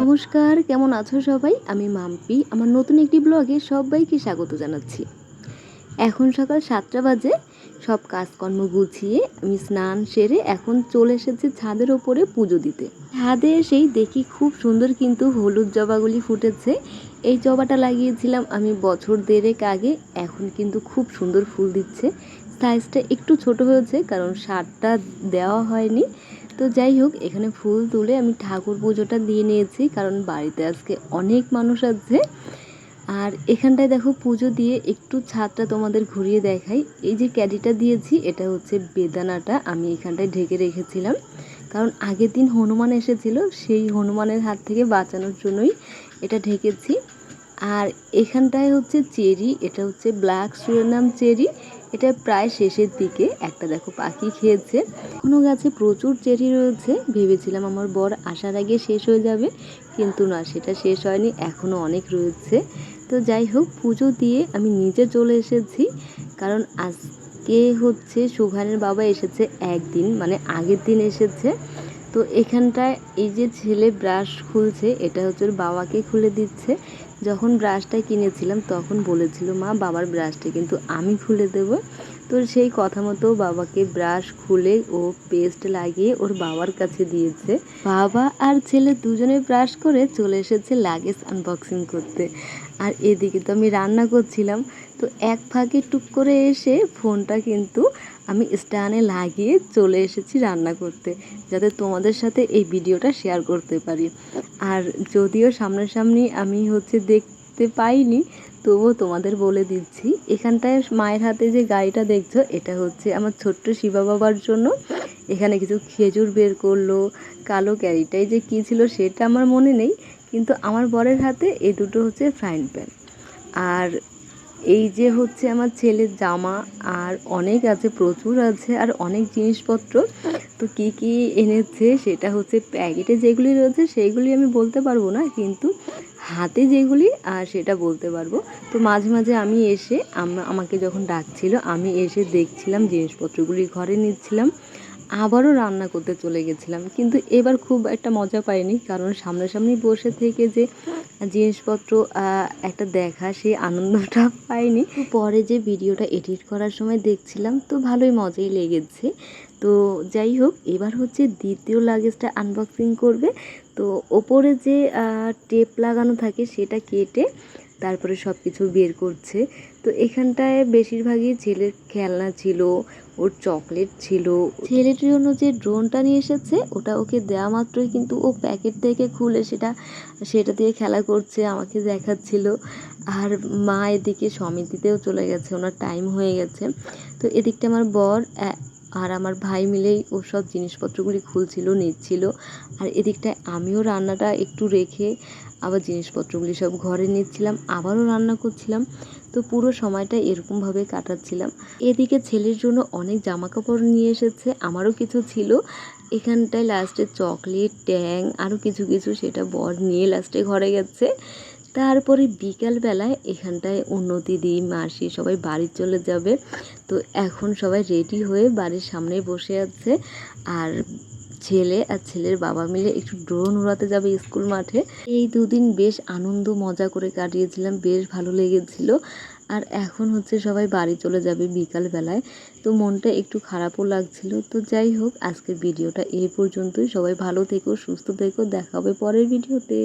নমস্কার, কেমন আছো সবাই? আমি মাম্পি। আমার নতুন একটি ব্লগে সবাইকে স্বাগত জানাচ্ছি। এখন সকাল সাতটা বাজে, সব কাজকর্ম গুছিয়ে আমি স্নান সেরে এখন চলে এসেছি ছাদের ওপরে পুজো দিতে। ছাদে এসেই দেখি খুব সুন্দর কিন্তু হলুদ জবাগুলি ফুটেছে। এই জবাটা লাগিয়েছিলাম আমি বছর দেড়েক আগে, এখন কিন্তু খুব সুন্দর ফুল দিচ্ছে। সাইজটা একটু ছোট হয়েছে, কারণ সারটা দেওয়া হয়নি। তো যাই হোক, এখানে ফুল তুলে আমি ঠাকুর পুজোটা দিয়ে নিয়েছি, কারণ বাড়িতে আজকে অনেক মানুষ আছে। আর এখানটায় দেখো পুজো দিয়ে একটু ছাদটা তোমাদের ঘুরিয়ে দেখাই। এই যে ক্যাডিটা দিয়েছি, এটা হচ্ছে বেদানাটা আমি এখানটায় ঢেকে রেখেছিলাম। কারণ আগের দিন হনুমান এসেছিল, সেই হনুমানের হাত থেকে বাঁচানোর জন্যই এটা ঢেকেছি। আর এখানটায় হচ্ছে চেরি, এটা হচ্ছে ব্ল্যাক সুরেনাম চেরি। এটা প্রায় শেষের দিকে, একটা দেখো পাখি খেয়েছে। কোনো গাছে প্রচুর চেরি রয়েছে, ভেবেছিলাম আমার বর আসার আগে শেষ হয়ে যাবে, কিন্তু না, সেটা শেষ হয়নি এখনও অনেক রয়েছে। তো যাই হোক, পুজো দিয়ে আমি নিজে চলে এসেছি, কারণ আজকে হচ্ছে সুঘানের বাবা এসেছে একদিন মানে আগের দিন এসেছে। তো এখানটায় এই যে ছেলে ব্রাশ খুলছে, এটা হচ্ছে বাবাকে খুলে দিচ্ছে। যখন ব্রাশটা কিনেছিলাম, তখন বলেছিল, মা, বাবার ব্রাশটা কিন্তু আমি খুলে দেব। তো সেই কথা মতো বাবাকে ব্রাশ খুলে ও পেস্ট লাগিয়ে ওর বাবার কাছে দিয়েছে। বাবা আর ছেলে দুজনে ব্রাশ করে চলে এসেছে লাগেজ আনবক্সিং করতে। আর এদিকে তো আমি রান্না করছিলাম, তো এক ফাঁকে টুক করে এসে ফোনটা কিন্তু আমি স্ট্যান্ডে লাগিয়ে চলে এসেছি রান্না করতে, যাতে তোমাদের সাথে এই ভিডিওটা শেয়ার করতে পারি। আর যদিও সামনাসামনি আমি হচ্ছে দেখতে পাইনি, তবুও তোমাদের বলে দিচ্ছি, এখানটায় মায়ের হাতে যে গাড়িটা দেখছ, এটা হচ্ছে আমার ছোট্ট শিবা বাবার জন্য। এখানে কিছু খেজুর বের করল, কালো ক্যারিটাই যে কী ছিল সেটা আমার মনে নেই কিন্তু আমার বরের হাতে এই দুটো হচ্ছে ফ্রাইং প্যান আর এই যে হচ্ছে আমার ছেলের জামা আর অনেক আছে, প্রচুর আছে, আর অনেক জিনিসপত্র, তো কি কি এনেছে সেটা হচ্ছে প্যাকেটে যেগুলি রয়েছে সেইগুলি আমি বলতে পারব না, কিন্তু হাতে যেগুলি, আর সেটা বলতে পারব। তো মাঝে মাঝে আমি এসে আমাকে যখন ডাকছিল, আমি এসে দেখছিলাম জিনিসপত্রগুলি ঘরে নিচ্ছিলাম। আবারও রান্না করতে চলে গেছিলাম, কিন্তু এবার খুব একটা মজা পাইনি, কারণ সামনাসামনি বসে থেকে যে জিনিসপত্র একটা দেখা, সেই আনন্দটা পাইনি। পরে যে ভিডিওটা এডিট করার সময় দেখছিলাম, তো ভালোই মজাই লেগেছে। তো যাই হোক, এবার হচ্ছে দ্বিতীয় লাগেজটা আনবক্সিং করবে। তো ওপরে যে টেপ লাগানো থাকে, সেটা কেটে তারপরে সব কিছু বের করছে। তো এখানটায় বেশিরভাগই ছেলের খেলনা ছিল, ওর চকলেট ছিল। ছেলের জন্য যে ড্রোনটা নিয়ে এসেছে, ওটা ওকে দেওয়া মাত্রই কিন্তু ও প্যাকেট থেকে খুলে সেটা সেটা দিয়ে খেলা করছে, আমাকে দেখাচ্ছিল। আর মা এদিকে সমিতিতেও চলে গেছে, ওনার টাইম হয়ে গেছে। তো এদিকটা আমার বর আর আমার ভাই মিলেই ও সব জিনিসপত্রগুলি খুলছিল, নিচ্ছিল। আর এদিকটায় আমিও রান্নাটা একটু রেখে আবার জিনিসপত্রগুলি সব ঘরে নিচ্ছিলাম, আবারও রান্না করছিলাম। তো পুরো সময়টা এরকমভাবে কাটাচ্ছিলাম। এদিকে ছেলের জন্য অনেক জামা কাপড় নিয়ে এসেছে, আমারও কিছু ছিল। এখানটায় লাস্টে চকলেট, ট্যাং, আরও কিছু কিছু সেটা বর নিয়ে লাস্টে ঘরে গেছে। তারপরে বিকালবেলায় এখানটায় উন্নতি দি মাসি সবাই বাড়ি চলে যাবে। তো এখন সবাই রেডি হয়ে বাড়ির সামনে বসে আছে। আর ছেলে আর ছেলের বাবা মিলে একটু ড্রোন উড়াতে যাবে স্কুল মাঠে। এই দুদিন বেশ আনন্দ মজা করে কাটিয়েছিলাম, বেশ ভালো লেগেছিল। আর এখন হচ্ছে সবাই বাড়ি চলে যাবে বিকাল বেলায় তো মনটা একটু খারাপও লাগছিল। তো যাই হোক, আজকের ভিডিওটা এই পর্যন্তই। সবাই ভালো থেকো, সুস্থ থেকো। দেখা হবে পরের ভিডিওতে।